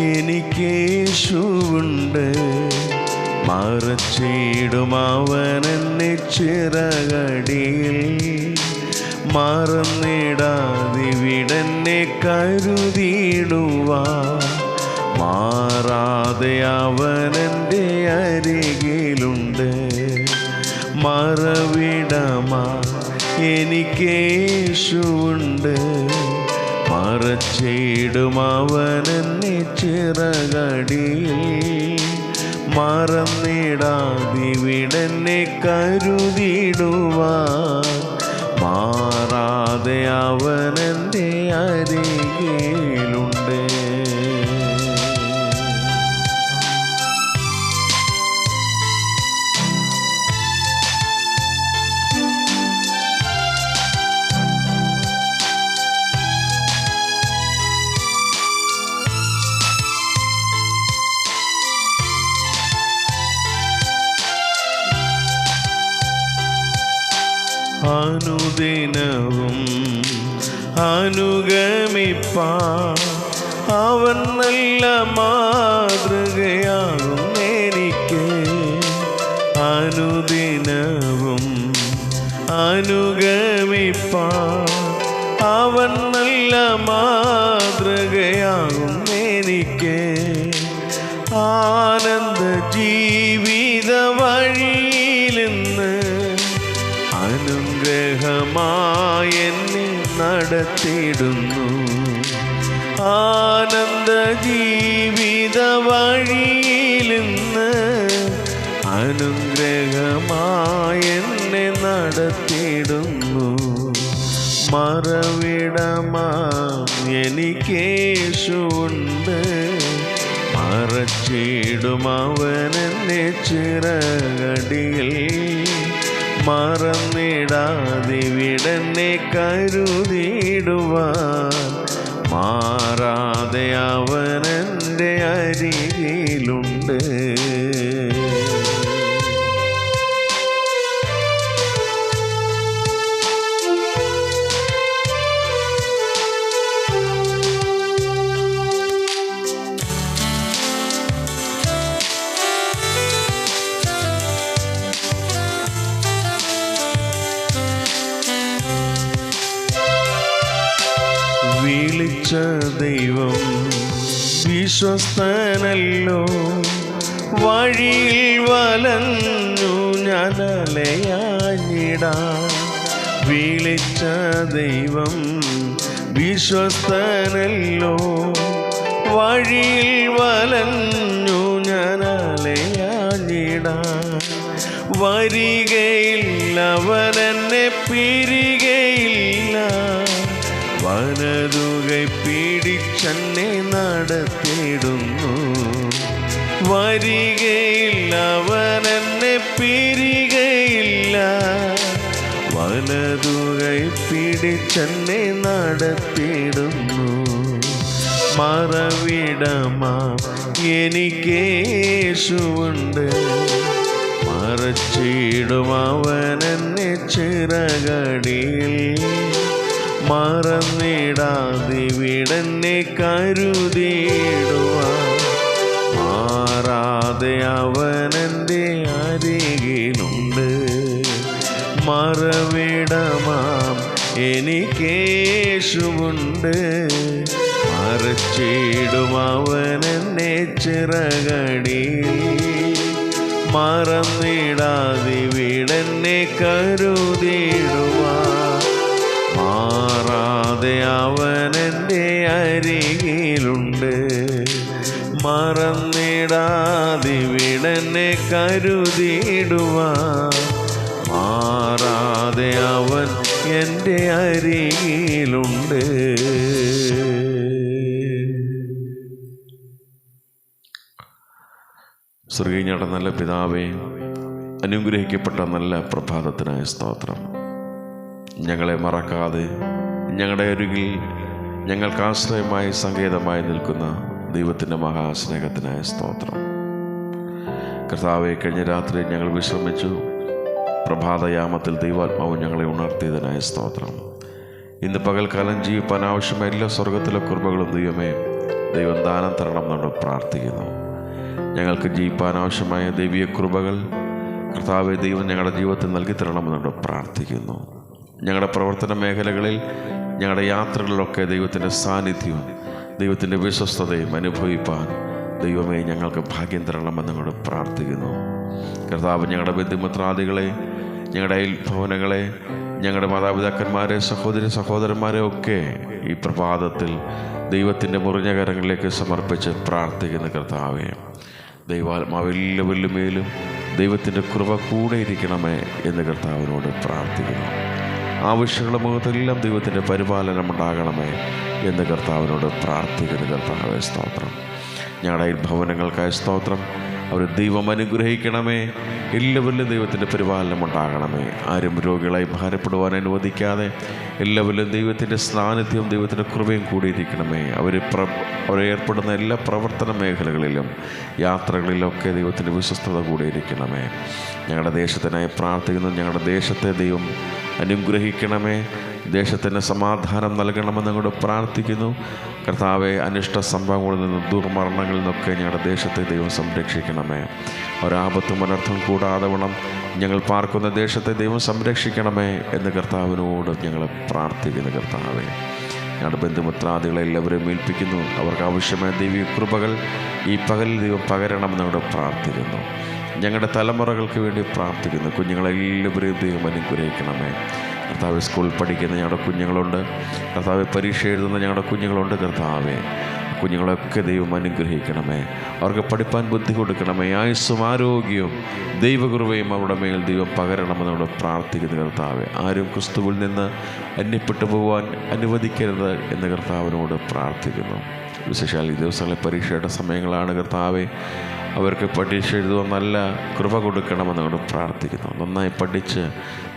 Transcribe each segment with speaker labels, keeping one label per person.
Speaker 1: എനിക്കേശുവുണ്ട്. മറച്ചിടും അവനെന്നെ ചിറകടിയിൽ. മറന്നിടാതിവിടെന്നെ കരുതിയിടുവാ. മാറാതെ അവനെന്റെ അരികിലുണ്ട്. മറവിടമാ എനിക്കേശുണ്ട് മറച്ചിടും അവനെന്നെ ചിറകടിയിൽ. മറന്നിടാതിവിടെന്നെ കരുതിടുവാൻ മാറാതെ അവനെന്റെ അരികിലുണ്ട്. അനുദിനവും അനുഗമിപ്പാ. അവൻ നല്ല മാതൃകയാകും എനിക്ക് അനുദിനവും അനുഗമിപ്പാ. അവൻ നല്ല മാതൃകയാകും നടത്തിയിടുന്നു ആനന്ദ ജീവിത വഴിയിലിന്ന് അനുഗ്രഹമായെന്നെ എന്നെ നടത്തിയിടുന്നു. മറവിടമാം എനിക്കേശുണ്ട്. മറച്ചിടും അവനെന്നെ ചിറകടിയിൽ. മറന്നിടാതിവിടെന്നെ കരുതിയിടുവാൻ. മാറാതെ അവനെന്റെ അരികിലുണ്ട്. വിളിച്ച ദൈവം വിശ്വസ്തനല്ലോ. വഴിയിൽ വലഞ്ഞു ഞാനലയാഞ്ഞിടാ വിളിച്ച ദൈവം വിശ്വസ്തനല്ലോ. വഴിയിൽ വലഞ്ഞു ഞാനലയാഞ്ഞിടാ വരികയില്ല അവനെന്നെ നടത്തിയിടുന്നു വരികയില്ല അവനെന്നെ പിരികയില്ല. വലതുകൈ പിടിച്ചെന്നെ നടത്തിയിടുന്നു. മറവിടമാ എനിക്കേശുണ്ട് മറച്ചിടും അവനെന്നെ ചിറകടിയിൽ. മറന്നിടാതിവിടെന്നെ കരുതിയിടുവാൻ മാറാതെ അവനെന്റെ അരികിലുണ്ട്. മറവിടമാം എനിക്കേശുണ്ട് മറച്ചിടും അവനെന്നെ ചിറകടി. മറന്നിടാതെ വിടന്നെ കരുതിയിടുവാൻ മാറാതെ അവനെന്റെ അരികിലുണ്ട്. വിടനെ കരുതിയിടുവാൻ. മാറാതെ അവൻ എന്റെ അരികിലുണ്ട്. ശ്രീഞ്ഞയുടെ നല്ല പിതാവേ അനുഗ്രഹിക്കപ്പെട്ട നല്ല പ്രഭാതത്തിനായ സ്തോത്രം. ഞങ്ങളെ മറക്കാതെ ഞങ്ങളുടെ അരികിൽ ഞങ്ങൾക്ക് ആശ്രയമായി സങ്കേതമായി നിൽക്കുന്ന ദൈവത്തിന്റെ മഹാസ്നേഹത്തിനായ സ്തോത്രം. കർത്താവെ കഴിഞ്ഞ രാത്രി ഞങ്ങൾ വിശ്രമിച്ചു. പ്രഭാതയാമത്തിൽ ദൈവാത്മാവ് ഞങ്ങളെ ഉണർത്തിയതിനായ സ്തോത്രം. ഇന്ന് പകൽക്കാലം ജീവിപ്പാൻ ആവശ്യമായ എല്ലാ സ്വർഗത്തിലെ കുർബകളും ദൈവമേ ദൈവം ദാനം തരണം നമ്മൾ പ്രാർത്ഥിക്കുന്നു. ഞങ്ങൾക്ക് ജീവിപ്പാൻ ആവശ്യമായ ദൈവീയ കൃപകൾ കർത്താവെ ദൈവം ഞങ്ങളുടെ ജീവിതത്തിൽ നൽകി തരണമെന്ന് നമ്മൾ പ്രാർത്ഥിക്കുന്നു. ഞങ്ങളുടെ പ്രവർത്തന മേഖലകളിൽ ഞങ്ങളുടെ യാത്രകളിലൊക്കെ ദൈവത്തിന്റെ സാന്നിധ്യവും ദൈവത്തിന്റെ വിശ്വസ്തതയും അനുഭവിപ്പാൻ ദൈവമേ ഞങ്ങൾക്ക് ഭാഗ്യം തരണമെന്ന് ഞങ്ങൾ പ്രാർത്ഥിക്കുന്നു. കർത്താവ് ഞങ്ങളുടെ ബന്ധുമിത്രാദികളെ ഞങ്ങളുടെ അയൽഭവനങ്ങളെ ഞങ്ങളുടെ മാതാപിതാക്കന്മാരെ സഹോദരി സഹോദരന്മാരെ ഒക്കെ ഈ പ്രഭാതത്തിൽ ദൈവത്തിന്റെ മുറിഞ്ഞ കരങ്ങളിലേക്ക് സമർപ്പിച്ച് പ്രാർത്ഥിക്കുന്ന കർത്താവെ. ദൈവാത്മാവെല്ലാവരിലും മേലും ദൈവത്തിന്റെ കൃപ കൂടെ ഇരിക്കണമേ എന്ന് കർത്താവിനോട് പ്രാർത്ഥിക്കുന്നു. ആവശ്യങ്ങളുടെ മുഖത്തെല്ലാം ദൈവത്തിന്റെ പരിപാലനം ഉണ്ടാകണമേ എന്ന് കർത്താവിനോട് പ്രാർത്ഥിക്കുന്ന. കർത്താവെ സ്തോത്രം. ഞങ്ങളുടെ ഭവനങ്ങൾക്കായ സ്തോത്രം. അവർ ദൈവം അനുഗ്രഹിക്കണമേ. എല്ലാവരിലും ദൈവത്തിന്റെ പരിപാലനം ഉണ്ടാകണമേ ആരും രോഗികളായി ഭാരപ്പെടുവാൻ അനുവദിക്കാതെ എല്ലാവരിലും ദൈവത്തിന്റെ സാന്നിധ്യവും ദൈവത്തിന്റെ കൃപയും കൂടിയിരിക്കണമേ. അവർ പ്ര അവർ ഏർപ്പെടുന്ന എല്ലാ പ്രവർത്തന മേഖലകളിലും യാത്രകളിലൊക്കെ ദൈവത്തിന്റെ വിശ്വസ്തത കൂടിയിരിക്കണമേ. ഞങ്ങളുടെ ദേശത്തിനായി പ്രാർത്ഥിക്കുന്നു. ഞങ്ങളുടെ ദേശത്തെ ദൈവം അനുഗ്രഹിക്കണമേ. ദേശത്തിന് സമാധാനം നൽകണമെന്ന് ഞങ്ങളോട് പ്രാർത്ഥിക്കുന്നു. കർത്താവെ അനിഷ്ട സംഭവങ്ങളിൽ നിന്നും ദുർമരണങ്ങളിൽ നിന്നൊക്കെ ഞങ്ങളുടെ ദേശത്തെ ദൈവം സംരക്ഷിക്കണമേ. ഒരാപത്തും അനർത്ഥം കൂടാതെ വേണം ഞങ്ങൾ പാർക്കുന്ന ദേശത്തെ ദൈവം സംരക്ഷിക്കണമേ എന്ന് കർത്താവിനോട് ഞങ്ങൾ പ്രാർത്ഥിക്കുന്നു കർത്താവെ. ഞങ്ങളുടെ ബന്ധുമിത്രാദികളെ എല്ലാവരെയും ഏൽപ്പിക്കുന്നു. അവർക്ക് ആവശ്യമായ ദൈവിക കൃപകൾ ഈ പകലിൽ ദൈവം പകരണമെന്ന് ഞങ്ങളുടെ പ്രാർത്ഥിക്കുന്നു. ഞങ്ങളുടെ തലമുറകൾക്ക് വേണ്ടി പ്രാർത്ഥിക്കുന്നു. കുഞ്ഞുങ്ങളെല്ലാവരെയും ദൈവം അനുഗ്രഹിക്കണമേ. കർത്താവ് സ്കൂളിൽ പഠിക്കുന്ന ഞങ്ങളുടെ കുഞ്ഞുങ്ങളുണ്ട്. കർത്താവ് പരീക്ഷ എഴുതുന്ന ഞങ്ങളുടെ കുഞ്ഞുങ്ങളുണ്ട് കർത്താവേ. കുഞ്ഞുങ്ങളൊക്കെ ദൈവം അനുഗ്രഹിക്കണമേ. അവർക്ക് പഠിപ്പാൻ ബുദ്ധി കൊടുക്കണമേ. ആയുസ്സും ആരോഗ്യവും ദൈവകൃപയും അവരുടെ മേൽ ദൈവം പകരണമെന്ന് അവിടെ പ്രാർത്ഥിക്കുന്ന കർത്താവ്. ആരും ക്രിസ്തുവിൽ നിന്ന് അന്യപ്പെട്ടു പോകാൻ അനുവദിക്കരുത് എന്ന് കർത്താവിനോട് പ്രാർത്ഥിക്കുന്നു. വിശേഷാൽ ഈ ദിവസങ്ങളിൽ പരീക്ഷയുടെ സമയങ്ങളാണ് കർത്താവെ. അവർക്ക് പരീക്ഷ എഴുതുവാൻ നല്ല കൃപ കൊടുക്കണമെന്ന് ഞങ്ങൾ പ്രാർത്ഥിക്കുന്നു. നന്നായി പഠിച്ച്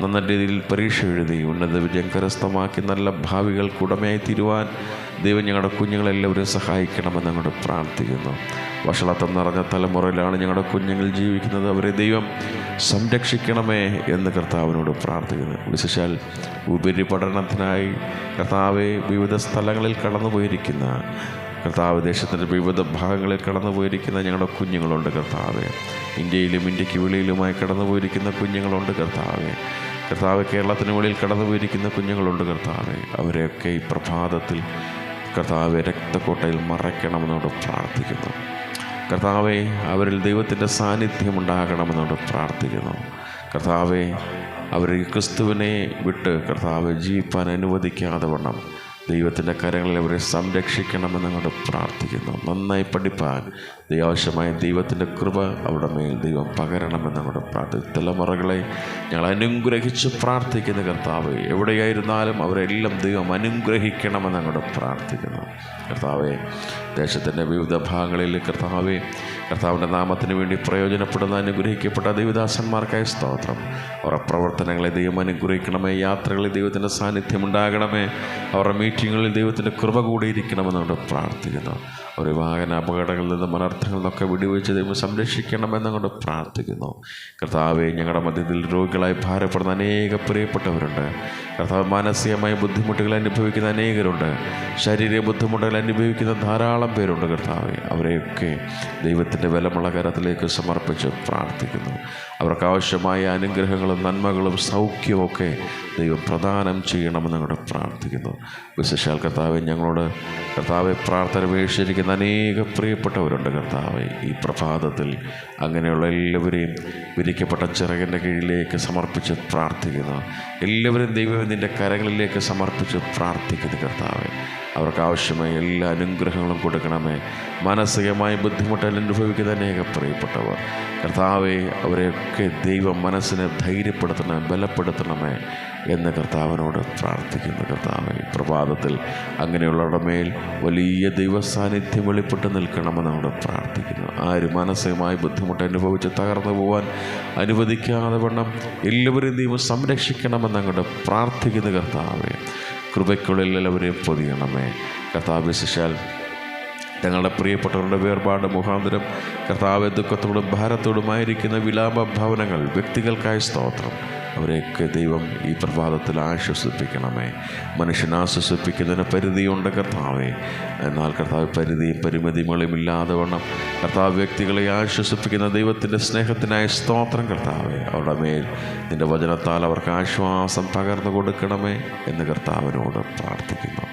Speaker 1: നല്ല രീതിയിൽ പരീക്ഷ എഴുതി ഉന്നത വിജയം കരസ്ഥമാക്കി നല്ല ഭാവികൾക്ക് ഉടമയായി തീരുവാൻ ദൈവം ഞങ്ങളുടെ കുഞ്ഞുങ്ങളെല്ലാവരും സഹായിക്കണമെന്ന് ഞങ്ങൾ പ്രാർത്ഥിക്കുന്നു. വഷളത്വം നിറഞ്ഞ തലമുറയിലാണ് ഞങ്ങളുടെ കുഞ്ഞുങ്ങൾ ജീവിക്കുന്നത്. അവരെ ദൈവം സംരക്ഷിക്കണമേ എന്ന് കർത്താവിനോട് പ്രാർത്ഥിക്കുന്നു. വിശേഷാൽ ഉപരിപഠനത്തിനായി കർത്താവെ വിവിധ സ്ഥലങ്ങളിൽ കടന്നുപോയിരിക്കുന്ന കർത്താവ് ദേശത്തിന്റെ വിവിധ ഭാഗങ്ങളിൽ കടന്നു പോയിരിക്കുന്ന ഞങ്ങളുടെ കുഞ്ഞുങ്ങളുണ്ട് കർത്താവ്. ഇന്ത്യയിലും ഇന്ത്യയ്ക്ക് വെളിയിലുമായി കടന്നു പോയിരിക്കുന്ന കുഞ്ഞുങ്ങളുണ്ട് കർത്താവ്. കർത്താവ് കേരളത്തിന് വെളിയിൽ കടന്നു പോയിരിക്കുന്ന കുഞ്ഞുങ്ങളുണ്ട് കർത്താവ്. അവരെയൊക്കെ ഈ പ്രഭാതത്തിൽ കർത്താവ് രക്തക്കോട്ടയിൽ മറയ്ക്കണമെന്നോട് പ്രാർത്ഥിക്കുന്നു. കർത്താവെ അവരിൽ ദൈവത്തിന്റെ സാന്നിധ്യം ഉണ്ടാകണമെന്നോട് പ്രാർത്ഥിക്കുന്നു. കർത്താവെ അവർ ക്രിസ്തുവിനെ വിട്ട് കർത്താവ് ജീവിപ്പാൻ അനുവദിക്കാതെ വണ്ണം. ദൈവത്തിന്റെ കരങ്ങളിൽ അവരെ സംരക്ഷിക്കണമെന്ന് അങ്ങോട്ട് പ്രാർത്ഥിക്കുന്നു. നന്നായി പഠിപ്പാൻ ദൈവാവശ്യമായ ദൈവത്തിന്റെ കൃപ അവരുടെ മേൽ ദൈവം പകരണമെന്ന് പ്രാർത്ഥിക്കുന്നു. പ്രാർത്ഥി തലമുറകളെ ഞങ്ങൾ അനുഗ്രഹിച്ച് പ്രാർത്ഥിക്കുന്ന കർത്താവ് എവിടെയായിരുന്നാലും അവരെല്ലാം ദൈവം അനുഗ്രഹിക്കണമെന്ന് അങ്ങോട്ട് പ്രാർത്ഥിക്കുന്നു. കർത്താവെ ദേശത്തിന്റെ വിവിധ ഭാഗങ്ങളിൽ കർത്താവെ കർത്താവിന്റെ നാമത്തിന് വേണ്ടി പ്രയോജനപ്പെടുന്ന അനുഗ്രഹിക്കപ്പെട്ട ദൈവദാസന്മാർക്കായ സ്തോത്രം. അവരുടെ പ്രവർത്തനങ്ങളെ ദൈവം അനുഗ്രഹിക്കണമേ യാത്രകളിൽ ദൈവത്തിന്റെ സാന്നിധ്യം ഉണ്ടാകണമേ അവരുടെ മീറ്റിങ്ങുകളിൽ ദൈവത്തിന്റെ കൃപ കൂടിയിരിക്കണമെന്നവിടെ പ്രാർത്ഥിക്കുന്നു. ഒരു വാഹന അപകടങ്ങളിൽ നിന്നും അനർത്ഥങ്ങളിൽ നിന്നൊക്കെ വിടിവെച്ച് ദൈവം സംരക്ഷിക്കണമെന്ന് കൊണ്ട് പ്രാർത്ഥിക്കുന്നു. കർത്താവെ ഞങ്ങളുടെ മധ്യത്തിൽ രോഗികളായി ഭാരപ്പെടുന്ന അനേക പ്രിയപ്പെട്ടവരുണ്ട്. കർത്താവ് മാനസികമായ ബുദ്ധിമുട്ടുകൾ അനുഭവിക്കുന്ന അനേകരുണ്ട്. ശാരീരിക ബുദ്ധിമുട്ടുകൾ അനുഭവിക്കുന്ന ധാരാളം പേരുണ്ട് കർത്താവെ. അവരെയൊക്കെ ദൈവത്തിന്റെ വിലമുള്ള കരത്തിലേക്ക് സമർപ്പിച്ച് പ്രാർത്ഥിക്കുന്നു. അവർക്ക് ആവശ്യമായ അനുഗ്രഹങ്ങളും നന്മകളും സൗഖ്യവും ദൈവം പ്രദാനം ചെയ്യണമെന്ന് ഞങ്ങളുടെ പ്രാർത്ഥിക്കുന്നു. വിശേഷാൽ കർത്താവെ ഞങ്ങളോട് കർത്താവെ പ്രാർത്ഥന വീക്ഷിച്ചിരിക്കുന്ന അനേക പ്രിയപ്പെട്ടവരുണ്ട് കർത്താവെ. ഈ പ്രഭാതത്തിൽ അങ്ങനെയുള്ള എല്ലാവരെയും വിരിക്കപ്പെട്ട ചിറകിന്റെ കീഴിലേക്ക് സമർപ്പിച്ച് പ്രാർത്ഥിക്കുന്നു. എല്ലാവരും ദൈവം നിന്റെ കരങ്ങളിലേക്ക് സമർപ്പിച്ച് പ്രാർത്ഥിക്കുന്നു കർത്താവെ. അവർക്ക് ആവശ്യമായ എല്ലാ അനുഗ്രഹങ്ങളും കൊടുക്കണമേ. മാനസികമായ ബുദ്ധിമുട്ടൽ അനുഭവിക്കുന്ന അനേക പ്രിയപ്പെട്ടവർ. കർത്താവെ അവരെയൊക്കെ ദൈവം മനസ്സിനെ ധൈര്യപ്പെടുത്തണമേ ബലപ്പെടുത്തണമേ എന്ന് കർത്താവിനോട് പ്രാർത്ഥിക്കുന്നു കർത്താവെ. പ്രഭാതത്തിൽ അങ്ങനെയുള്ളവരുടെ മേൽ വലിയ ദൈവ സാന്നിധ്യം വെളിപ്പെട്ട് നിൽക്കണമെന്ന് അവിടെ പ്രാർത്ഥിക്കുന്നു. ആര് മാനസികമായ ബുദ്ധിമുട്ട് അനുഭവിച്ച് തകർന്നു പോകാൻ അനുവദിക്കാതെ വണ്ണം എല്ലാവരെയും ദൈവം സംരക്ഷിക്കണമെന്ന് അങ്ങോട്ട് പ്രാർത്ഥിക്കുന്നു കർത്താവെ. കൃപയ്ക്കുള്ളിൽ എല്ലാവരെയും പൊതിയണമേ. കർത്താവ് വിശേഷാൽ തങ്ങളുടെ പ്രിയപ്പെട്ടവരുടെ വേർപാട് മുഖാന്തരം കർത്താവ് ദുഃഖത്തോടും ഭാരത്തോടുമായിരിക്കുന്ന വിലാപ ഭവനങ്ങൾ വ്യക്തികൾക്കായി സ്തോത്രം. അവരെയൊക്കെ ദൈവം ഈ പ്രഭാതത്തിൽ ആശ്വസിപ്പിക്കണമേ. മനുഷ്യൻ ആശ്വസിപ്പിക്കുന്നതിന് പരിധിയുണ്ട് കർത്താവേ. എന്നാൽ കർത്താവ് പരിധി പരിമിതികളും ഇല്ലാതെ വണ്ണം. കർത്താവ് വ്യക്തികളെ ആശ്വസിപ്പിക്കുന്ന ദൈവത്തിന്റെ സ്നേഹത്തിനായി സ്തോത്രം കർത്താവേ. അവരുടെ മേൽ നിന്റെ വചനത്താൽ അവർക്ക് ആശ്വാസം പകർന്നു കൊടുക്കണമേ എന്ന് കർത്താവിനോട് പ്രാർത്ഥിക്കുന്നു.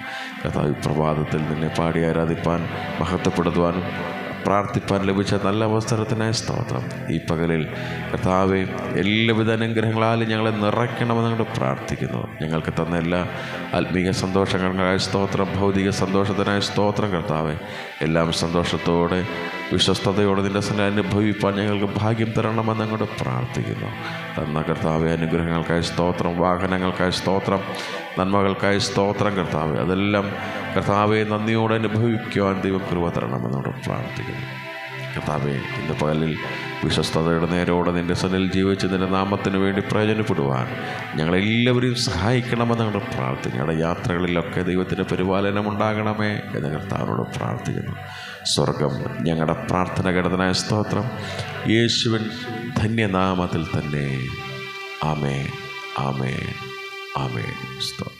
Speaker 1: കർത്താവ് പ്രഭാതത്തിൽ നിന്നെ പാടി ആരാധിപ്പാൻ മഹത്വപ്പെടുത്തുവാനും പ്രാർത്ഥിപ്പാൻ ലഭിച്ച നല്ല അവസരത്തിനായ സ്തോത്രം. ഈ പകലിൽ കർത്താവെ എല്ലാവിധ അനുഗ്രഹങ്ങളാലും ഞങ്ങളെ നിറയ്ക്കണമെന്ന് ഞങ്ങൾ പ്രാർത്ഥിക്കുന്നു. ഞങ്ങൾക്ക് തന്ന എല്ലാ ആത്മീയ സന്തോഷങ്ങൾക്കായ സ്തോത്രം ഭൗതിക സന്തോഷത്തിനായ സ്തോത്രം കർത്താവെ. എല്ലാം സന്തോഷത്തോടെ വിശ്വസ്തയോടെ നിന്റെ സ്ഥലം അനുഭവിപ്പാൻ ഞങ്ങൾക്ക് ഭാഗ്യം തരണമെന്ന് അങ്ങോട്ട് പ്രാർത്ഥിക്കുന്നു. തന്ന കർത്താവെ അനുഗ്രഹങ്ങൾക്കായി സ്തോത്രം വാഹനങ്ങൾക്കായി സ്തോത്രം നന്മകൾക്കായി സ്തോത്രം കർത്താവെ. അതെല്ലാം കർത്താവെ നന്ദിയോടെ അനുഭവിക്കുവാൻ ദൈവം കൃപ തരണമെന്നോട് പ്രാർത്ഥിക്കുന്നു. കർത്താവെ ഇന്ന് പകലിൽ വിശ്വസ്തതയുടെ നേരോടെ നിന്റെ സനിൽ ജീവിച്ച് നിന്റെ നാമത്തിന് വേണ്ടി പ്രയോജനപ്പെടുവാൻ ഞങ്ങളെല്ലാവരെയും സഹായിക്കണമെന്ന് ഞങ്ങൾ പ്രാർത്ഥിക്കുന്നു. ഞങ്ങളുടെ യാത്രകളിലൊക്കെ ദൈവത്തിന്റെ പരിപാലനം ഉണ്ടാകണമേ എന്ന് കർത്താവിനോട് പ്രാർത്ഥിക്കുന്നു. സ്വർഗം ഞങ്ങളുടെ പ്രാർത്ഥന ഘടനായ സ്തോത്രം. യേശുവൻ ധന്യനാമത്തിൽ തന്നെ. ആമേ ആമേ ആമേ സ്തോത്രം